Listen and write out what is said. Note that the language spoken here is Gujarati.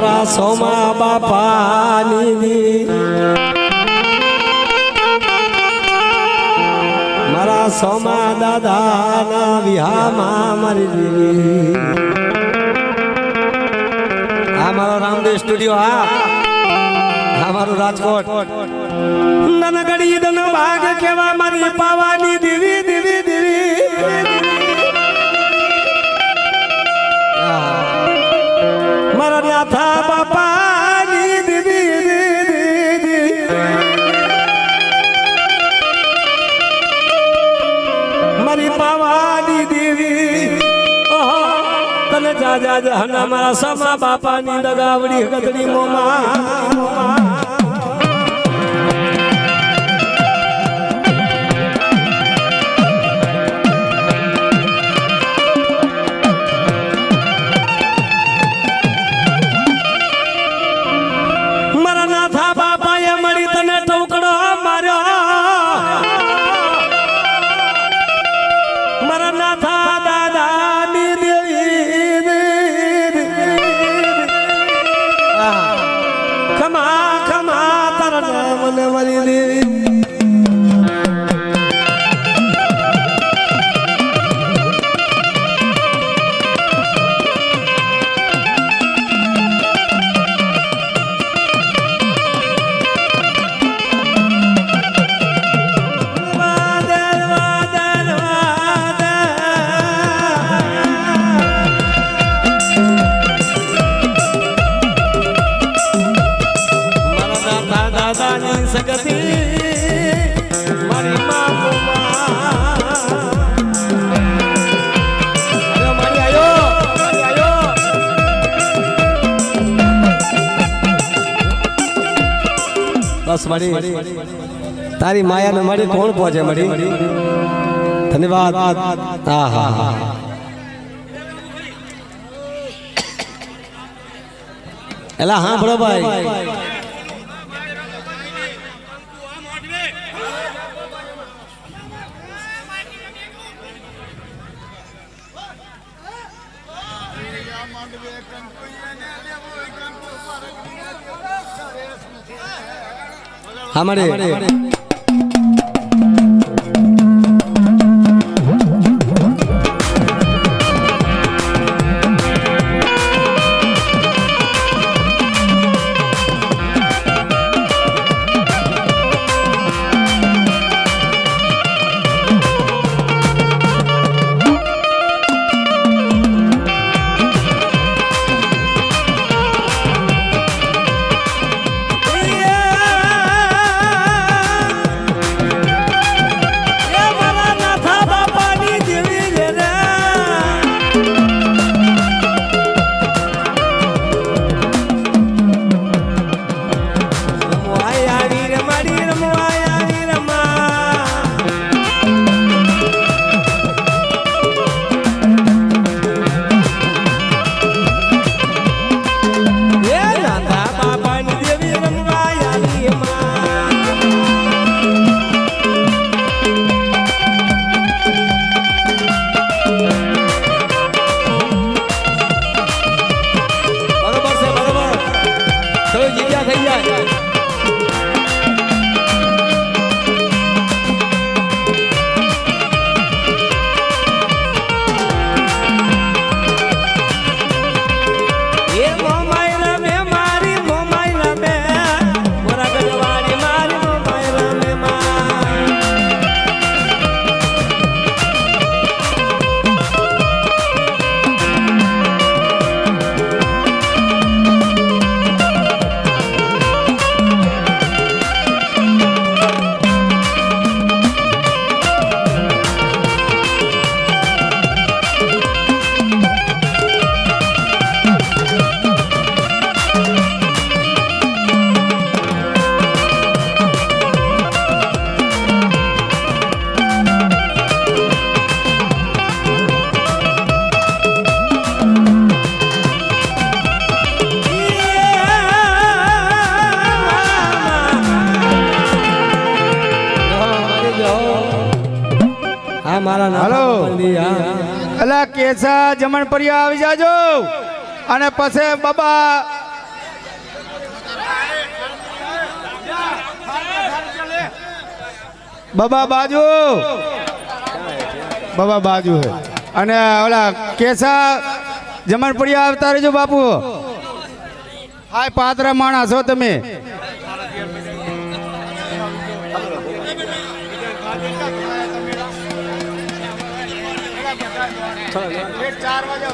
મારા સોમા બાપાની. મારા સોમા દાદાના વિહામાં મારી દેવી. આ મારો રામદેવ સ્ટુડિયો, હા. હા, મારું રાજકોટ. નનગડી દન ભાગ કેવા મારી પાવાની દીવી, દેવી દેવી. મારા નાથા બાપા મારી પાવાની દેવી. ઓહો, તને જા જા જહના મારા સમા બાપાની દગાવડી ગદડી મોમાં મારા નાથા બસ તારી માયાને મળી કોણ પહોંચે મળી ધન્યવાદ. હા હા હા. એલા હા હા મળે એ હા મારા હાલો. અલા કેસા જમણ પરિયા આવી જાજો. અને પછી બાબા બાબા બાજુ. બાબા બાજુ. અને ઓલા કેસા જમણ પડિયા આવતા રહેજો બાપુ. હાય પાત્ર માણસ છો તમે. ચાર વાગે